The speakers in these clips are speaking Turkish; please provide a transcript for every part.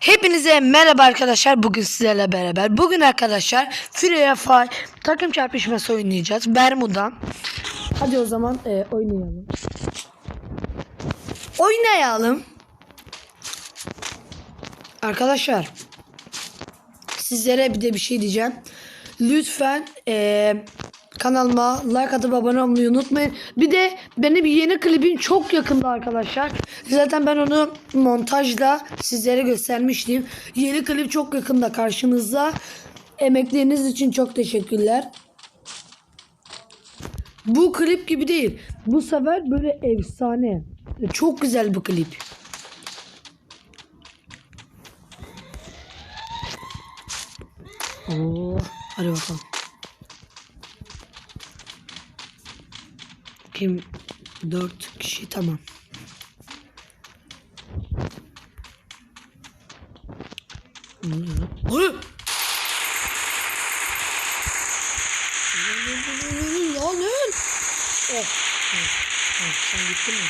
Hepinize merhaba arkadaşlar. Bugün sizlerle beraber. Bugün arkadaşlar Free Fire takım çarpışması oynayacağız. Bermuda. Hadi o zaman e, oynayalım. Oynayalım. Arkadaşlar sizlere bir de bir şey diyeceğim. Lütfen e, kanalıma like atıp abone olmayı unutmayın. Bir de benim yeni klibim çok yakında arkadaşlar. Zaten ben onu montajda sizlere göstermiştim. Yeni klip çok yakında karşınızda. Emekleriniz için çok teşekkürler. Bu klip gibi değil. Bu sefer böyle efsane. Çok güzel bu klip. Oo, hadi bakalım. Kim? Dört kişi tamam. Ne! Lan lan! Oh. oh, Sen gittin mi?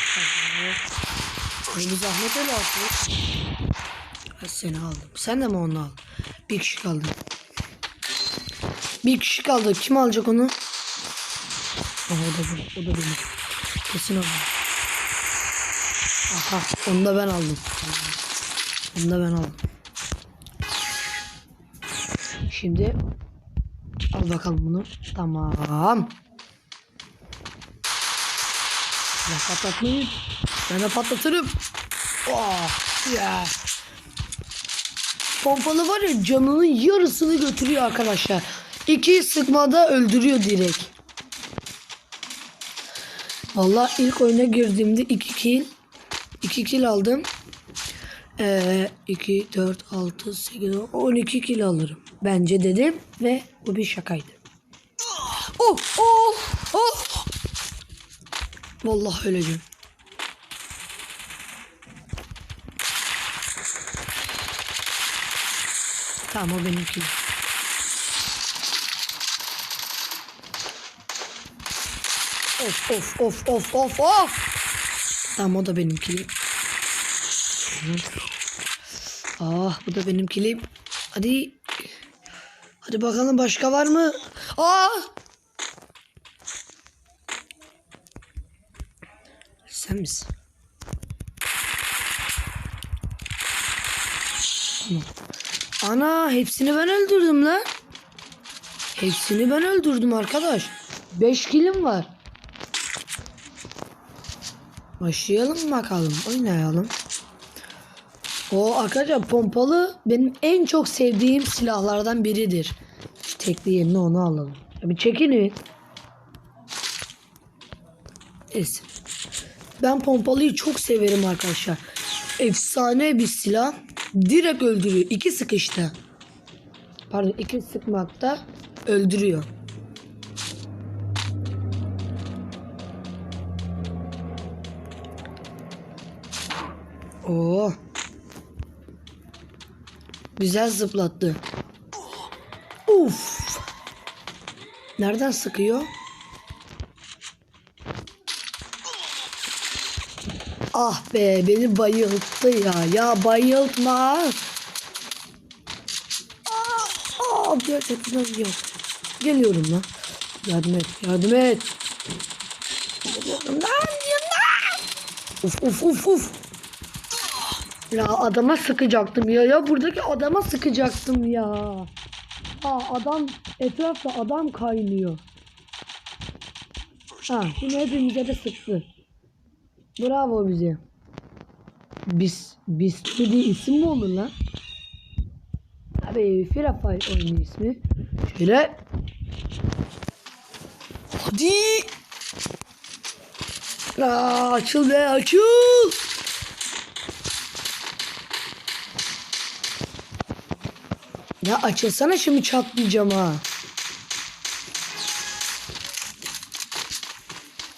Aynı zahmet öyle. Ben seni aldım. Sen de mi onu al? Bir kişi kaldı. Bir kişi kaldı. Kim alacak onu? Aha, o da benim. O da benim. Kesin o. Aha onu da ben aldım. Onu da ben aldım. Şimdi al bakalım bunu. Tamam. Ya patlatmayın. Ben de patlatırım. Oh, ya. Pompalı var ya canının yarısını götürüyor arkadaşlar. İki sıkmada öldürüyor direkt. Vallahi ilk oyuna girdiğimde 2 kill 2 kill aldım. Ee, 2, 4, 6, 8, 10, 12 kill alırım. Bence dedim ve bu bir şakaydı. Oh, oh, oh. Vallahi öleceğim. Tamam o benimki. Of of of of of of. Tamam o da benimki. Ah bu da benimki. Hadi. Hadi bakalım başka var mı? Aa! Sen misin? Ana hepsini ben öldürdüm lan. Hepsini ben öldürdüm arkadaş. 5 kilim var. Başlayalım bakalım. Oynayalım. O arkadaşlar pompalı benim en çok sevdiğim silahlardan biridir. Tekli yerine onu alalım. Bir çekilin. Neyse. Ben pompalıyı çok severim arkadaşlar. Efsane bir silah. Direkt öldürüyor. İki sıkışta. Pardon iki sıkmakta öldürüyor. Oo. Güzel zıplattı. Uf. Nereden sıkıyor? Ah be beni bayılttı ya. Ya bayıltma. Aa, aa, gerçekten yok. Geliyorum lan. Yardım et. Yardım et. Lan. Yanına. Uf uf uf uf. Ya adama sıkacaktım ya. Ya buradaki adama sıkacaktım ya. Ha adam etrafta adam kaynıyor. Ha şimdi hepimize de sıktı. Bravo bize. Biz biz dediği isim mi olur lan? Abi Fire oyunu ismi. Şöyle. Hadi. Aa, açıl be açıl. Ya açılsana şimdi çatlayacağım ha.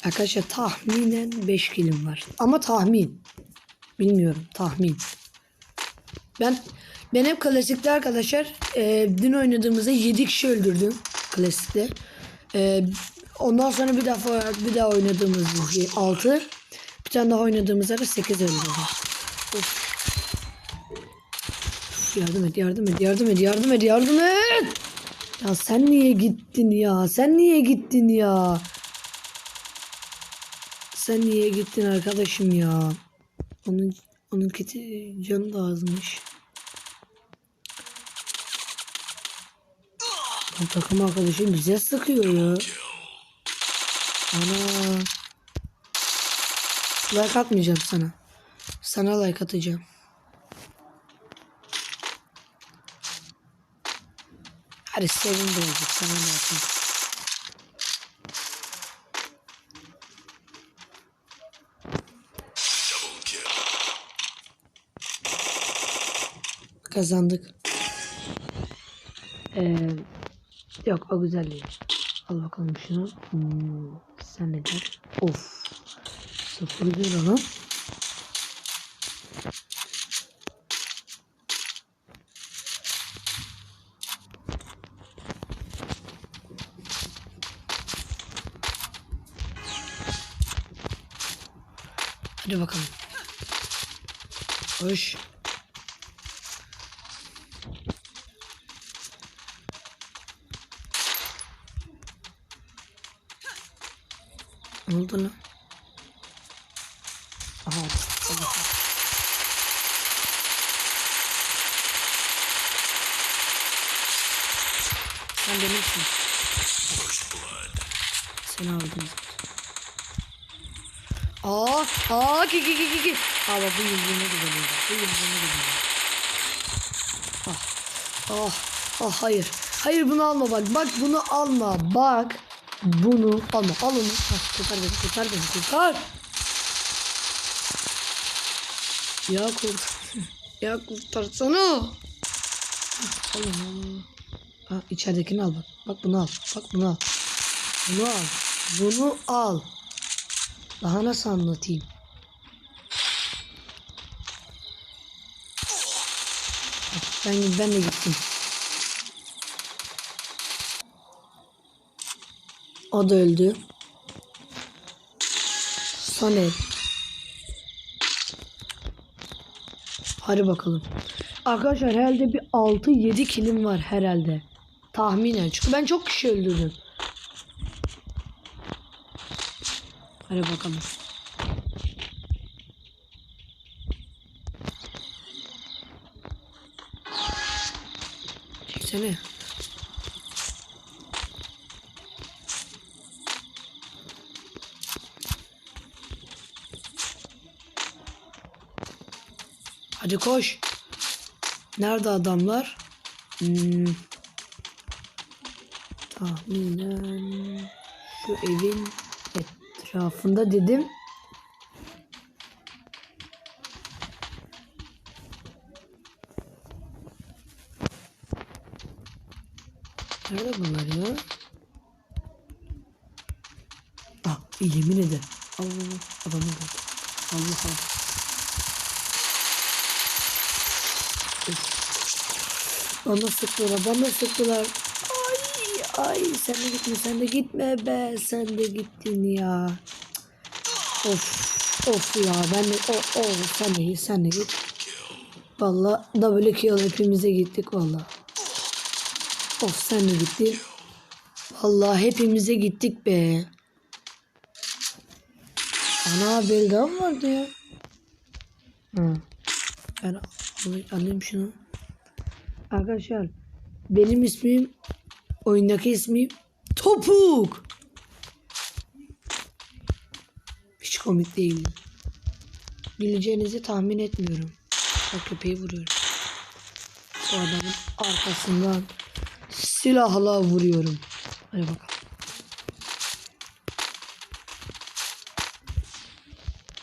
Arkadaşlar tahminen 5 kilim var. Ama tahmin. Bilmiyorum tahmin. Ben ben hep klasikte arkadaşlar e, dün oynadığımızda 7 kişi öldürdüm klasikte. E, ondan sonra bir defa bir daha oynadığımızda 6. Bir tane daha oynadığımızda da 8 öldürdüm. Of. Yardım et, yardım et, yardım et, yardım et, yardım et. Ya sen niye gittin ya? Sen niye gittin ya? Sen niye gittin arkadaşım ya? Onun onun kiti canı da azmış. Lan takım arkadaşım güzel sıkıyor ya. Ana. Like atmayacağım sana. Sana like atacağım. Hadi sevin olacak sana da atayım. Kazandık. Ee, yok o güzel değil. Al bakalım şunu. Hmm, sen ne der? Of. Sıfır bir lan. Hadi bakalım. Hoş. Ne oldu lan? Aha. Allah. Sen benimsin. Seni aldım. Aa, aa, ki ki ki ki ki. Bak bu yüzüğüne güveniyor. bak, Bu yüzüğüne güveniyor. Ah, ah, ah hayır. Hayır bunu alma bak. Bak bunu alma. Bak. Bunu alma. Al onu. Hah, kurtar beni, kurtar beni, kurtar. Ya kurtar. Ya kurtarsana. Onu, al onu. Ha, içeridekini al bak. Bak bunu al. Bak bunu al. Bunu al. Bunu al. Daha nasıl anlatayım? Ben, ben de gittim. O da öldü. Son el. Hadi bakalım. Arkadaşlar herhalde bir 6-7 kilim var herhalde. Tahminen. Çünkü ben çok kişi öldürdüm. Hadi bakalım. Çeksene. Hadi koş. Nerede adamlar? Hmm. Tahminen şu evin etrafında dedim. Nerede bunlar ya? Ah yemin ederim. Allah Allah adamı gördüm. Allah Allah. Bana sıktılar, bana sıktılar. Ay, sen de gitme, sen de gitme be. Sen de gittin ya. Of, of ya ben de, o, o, sen de git, sen de git. Valla double kill hepimize gittik valla. Of sen de gittin. Valla hepimize gittik be. Ana belgam vardı ya. Hı. Ben al- alayım şunu. Arkadaşlar benim ismim oyundaki ismim Topuk. Hiç komik değil. Bileceğinizi tahmin etmiyorum. Bak köpeği vuruyorum. O adamın arkasından silahla vuruyorum. Hadi bakalım.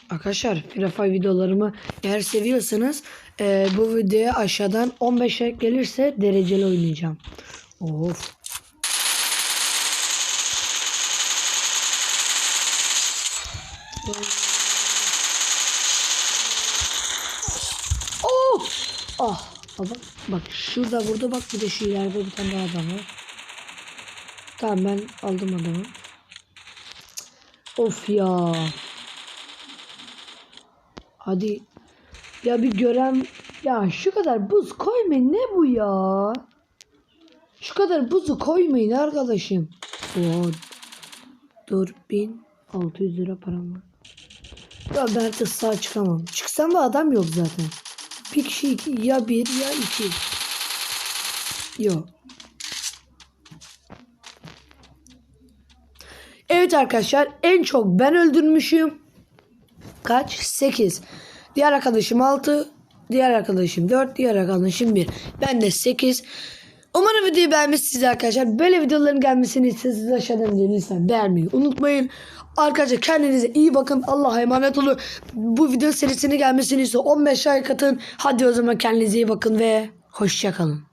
Arkadaşlar Fire videolarımı eğer seviyorsanız e, bu videoya aşağıdan 15 like gelirse dereceli oynayacağım. Of. Oh! Ah! Bak, bak şurada burada bak bir de şu ileride bir tane daha adam var. Tamam ben aldım adamı. Of ya. Hadi. Ya bir gören ya şu kadar buz koymayın ne bu ya? Şu kadar buzu koymayın arkadaşım. Oo, 4600 lira param var. Ya artık sağ çıkamam. Çıksam da adam yok zaten. Bir kişi iki, ya bir ya iki. Yok. Evet arkadaşlar en çok ben öldürmüşüm. Kaç? 8. Diğer arkadaşım 6. Diğer arkadaşım 4. Diğer arkadaşım 1. Ben de 8. Umarım videoyu beğenmişsiniz arkadaşlar. Böyle videoların gelmesini istiyorsanız aşağıdan lütfen beğenmeyi unutmayın. Arkadaşlar kendinize iyi bakın. Allah'a emanet olun. Bu video serisinin gelmesini istiyor. 15 like atın. Hadi o zaman kendinize iyi bakın ve hoşçakalın.